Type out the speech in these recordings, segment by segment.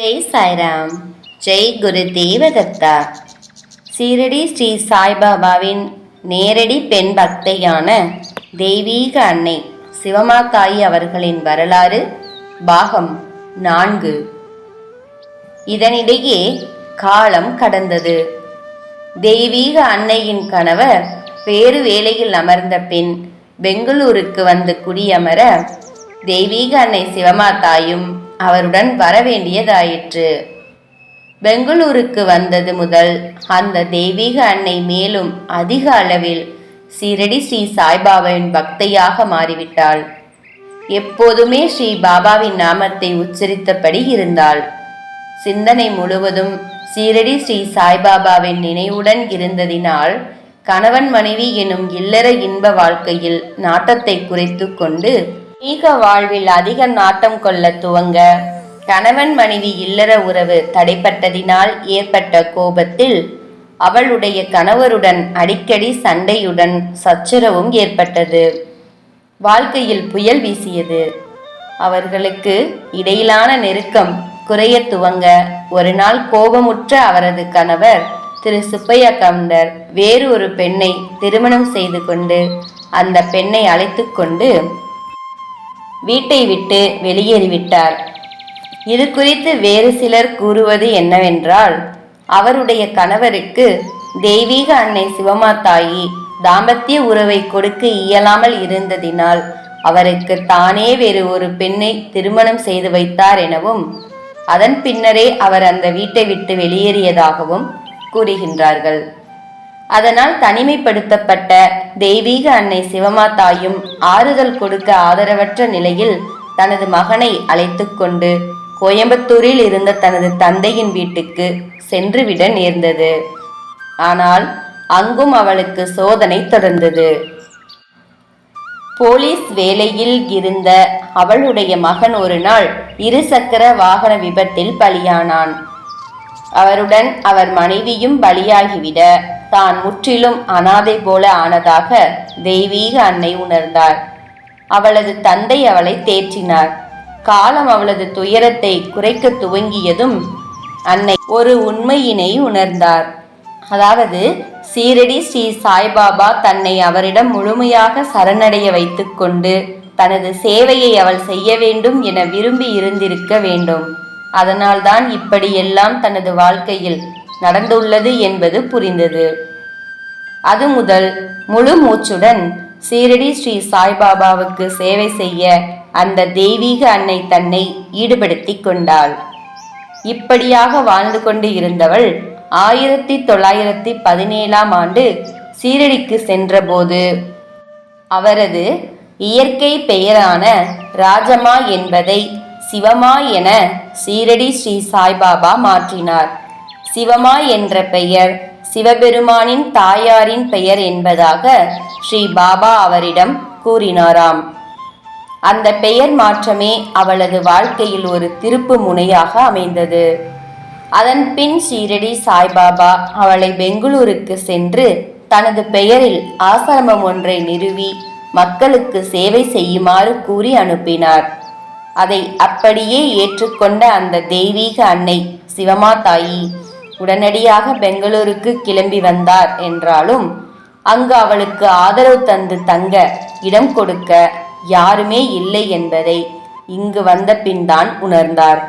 ஜெய் சாய்ராம். ஜெய் குரு தேவதத்தா. சீரடி ஸ்ரீ சாய்பாபாவின் நேரடி பெண் பக்தையான தெய்வீக அன்னை சிவமாத்தாயி அவர்களின் வரலாறு பாகம் நான்கு. இதனிடையே காலம் கடந்தது. தெய்வீக அன்னையின் கணவர் வேறு வேலையில் அமர்ந்த பின் பெங்களூருக்கு வந்து குடியமர தெய்வீக அன்னை சிவமாதாயும் அவருடன் வரவேண்டியதாயிற்று. பெங்களூருக்கு வந்தது முதல் அந்த தெய்வீக அன்னை மேலும் அதிக அளவில் சீரடி ஸ்ரீ சாய்பாபாவின் பக்தையாக மாறிவிட்டாள். எப்போதுமே ஸ்ரீ பாபாவின் நாமத்தை உச்சரித்தபடி இருந்தாள். சிந்தனை முழுவதும் சீரடி ஸ்ரீ சாய்பாபாவின் நினைவுடன் இருந்ததினால் கணவன் மனைவி எனும் இல்லற இன்ப வாழ்க்கையில் நாட்டத்தை குறைத்து கொண்டு ஈக வாழ்வில் அதிக நாட்டம் கொள்ள துவங்க கணவன் மனைவி இல்லற உறவு தடைப்பட்டதினால் ஏற்பட்ட கோபத்தில் அவளுடைய கணவருடன் அடிக்கடி சண்டையுடன் சச்சரவும் ஏற்பட்டது. வாழ்க்கையில் புயல் வீசியது. அவர்களுக்கு இடையிலான நெருக்கம் குறைய துவங்க ஒரு நாள் கோபமுற்ற அவரது கணவர் திரு. சுப்பையா கவுண்டர் வேறு ஒரு பெண்ணை திருமணம் செய்து கொண்டு அந்த பெண்ணை அழைத்து கொண்டு வீட்டை விட்டு வெளியேறிவிட்டார். இது குறித்து வேறு சிலர் கூறுவது என்னவென்றால் அவருடைய கணவருக்கு தெய்வீக அன்னை சிவமா தாயி தாம்பத்திய உறவை கொடுக்க இயலாமல் இருந்ததினால் அவருக்கு தானே வேறு ஒரு பெண்ணை திருமணம் செய்து வைத்தார் எனவும் அதன் பின்னரே அவர் அந்த வீட்டை விட்டு வெளியேறியதாகவும் கூறுகின்றார்கள். அதனால் தனிமைப்படுத்தப்பட்ட தெய்வீக அன்னை சிவமாதாயும் ஆறுதல் கொடுக்க ஆதரவற்ற நிலையில் தனது மகனை அழைத்து கொண்டு கோயம்புத்தூரில் இருந்த தனது தந்தையின் வீட்டுக்கு சென்றுவிட நேர்ந்தது. ஆனால் அங்கும் அவளுக்கு சோதனை தொடர்ந்தது. போலீஸ் வேலையில் இருந்த அவளுடைய மகன் ஒரு நாள் இருசக்கர வாகன விபத்தில் பலியானான். அவருடன் அவர் மனைவியும் பலியாகிவிட தான் முற்றிலும் அனாதை போல ஆனதாக தெய்வீக அன்னை உணர்ந்தார் அவளது தந்தை அவளை தேற்றினார். காலம் அவளது துயரத்தை குறைக்க துவங்கியதும் அன்னை ஒரு உண்மையினை உணர்ந்தார். அதாவது சீரடி ஸ்ரீ சாய்பாபா தன்னை அவரிடம் முழுமையாக சரணடைய வைத்துக்கொண்டு தனது சேவையை அவள் செய்ய வேண்டும் என விரும்பி இருந்திருக்க வேண்டும். அதனால்தான் இப்படியெல்லாம் தனது வாழ்க்கையில் நடந்துள்ளது என்பது புரிந்தது. அது முதல் முழு மூச்சுடன் சீரடி ஸ்ரீ சாய்பாபாவுக்கு சேவை செய்ய அந்த தெய்வீக அன்னை தன்னை ஈடுபடுத்தி கொண்டாள். இப்படியாக வாழ்ந்து கொண்டு இருந்தவள் ஆயிரத்தி தொள்ளாயிரத்தி பதினேழாம் ஆண்டு சீரடிக்கு சென்றபோது அவரது இயற்கை பெயரான ராஜமா என்பதை சிவமா என சீரடி ஸ்ரீ சாய்பாபா மாற்றினார். சிவமா என்ற பெயர். சிவபெருமானின் தாயாரின் பெயர் என்பதாக ஸ்ரீ பாபா அவரிடம் கூறினாராம். அந்த பெயர் மாற்றமே அவளது வாழ்க்கையில் ஒரு திருப்பு முனையாக அமைந்தது. அதன் பின் ஷீரடி சாய்பாபா அவளை பெங்களூருக்கு சென்று தனது பெயரில் ஆசிரமம் ஒன்றை நிறுவி மக்களுக்கு சேவை செய்யுமாறு கூறி அனுப்பினார். அதை அப்படியே ஏற்றுக்கொண்ட அந்த தெய்வீக அன்னை சிவமா தாயி உடனடியாக பெங்களூருக்கு கிளம்பி வந்தார் என்றாலும் அங்கு அவளுக்கு ஆதரவு தந்து தங்க இடம் கொடுக்க யாருமே இல்லை என்பதை இங்கு வந்த பின்தான் உணர்ந்தார்.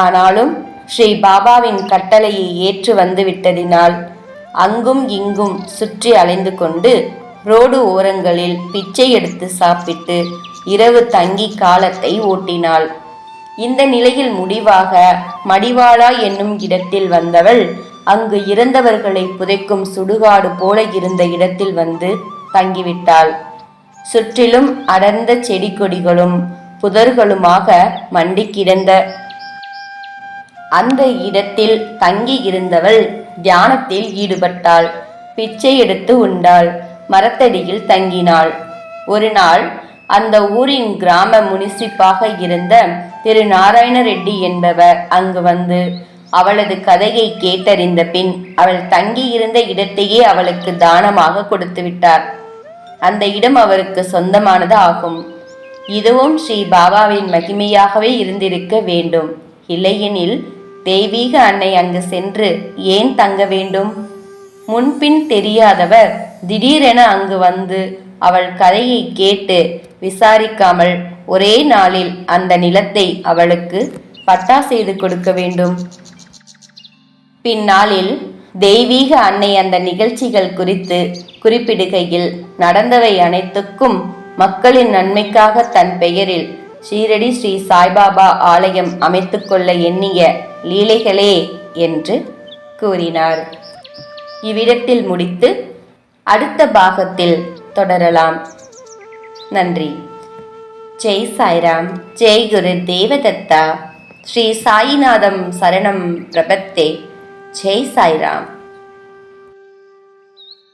ஆனாலும் ஸ்ரீ பாபாவின் கட்டளையை ஏற்று வந்து விட்டதினால் அங்கும் இங்கும் சுற்றி அலைந்து கொண்டு ரோடு ஓரங்களில் பிச்சை எடுத்து சாப்பிட்டு இரவு தங்கி காலத்தை ஓட்டினாள். இந்த நிலையில் முடிவாக மடிவாளா என்னும் இடத்தில் வந்தவள் அங்கு இறந்தவர்களை புதைக்கும் சுடுகாடு போல இருந்த இடத்தில் வந்து தங்கிவிட்டாள். சுற்றிலும் அடர்ந்த செடி கொடிகளும் புதர்களுமாக மண்டி கிடந்த. அந்த இடத்தில் தங்கி இருந்தவள் தியானத்தில் ஈடுபட்டாள். பிச்சை எடுத்து உண்டாள். மரத்தடியில் தங்கினாள். ஒரு நாள் அந்த ஊரின் கிராம முனிசிப்பாக இருந்த திரு நாராயண ரெட்டி என்பவர் அங்கு வந்து அவளது கதையை கேட்டறிந்த பின் அவள் தங்கியிருந்த இடத்தையே அவளுக்கு தானமாக கொடுத்து விட்டார். அந்த இடம் அவருக்கு சொந்தமானது ஆகும். இதுவும் ஸ்ரீ பாபாவின் மகிமையாகவே இருந்திருக்க வேண்டும். இல்லையெனில் தெய்வீக அன்னை அங்கு சென்று ஏன் தங்க வேண்டும்? முன்பின் தெரியாதவர் திடீரென அங்கு வந்து அவள் கதையை கேட்டு விசாரிக்காமல் ஒரே நாளில் அந்த நிலத்தை அவளுக்கு பட்டா செய்து கொடுக்க வேண்டும். பின்னாளில் தெய்வீக அன்னை அந்த நிகழ்ச்சிகள் குறித்து குறிப்பிடுகையில் நடந்தவை அனைத்துக்கும் மக்களின் நன்மைக்காக தன் பெயரில் ஷீரடி ஸ்ரீ சாய்பாபா ஆலயம் அமைத்துக்கொள்ள எண்ணிய லீலைகளே என்று கூறினார். இவ்விடத்தில் முடித்து அடுத்த பாகத்தில் தொடரலாம். நன்றி. ஜெய் சாய்ராம் ஜெய் குரு தேவதத்தா ஸ்ரீ சாயிநாதம் சரணம் பிரபத்தே. ஜெய் சாய்ராம்.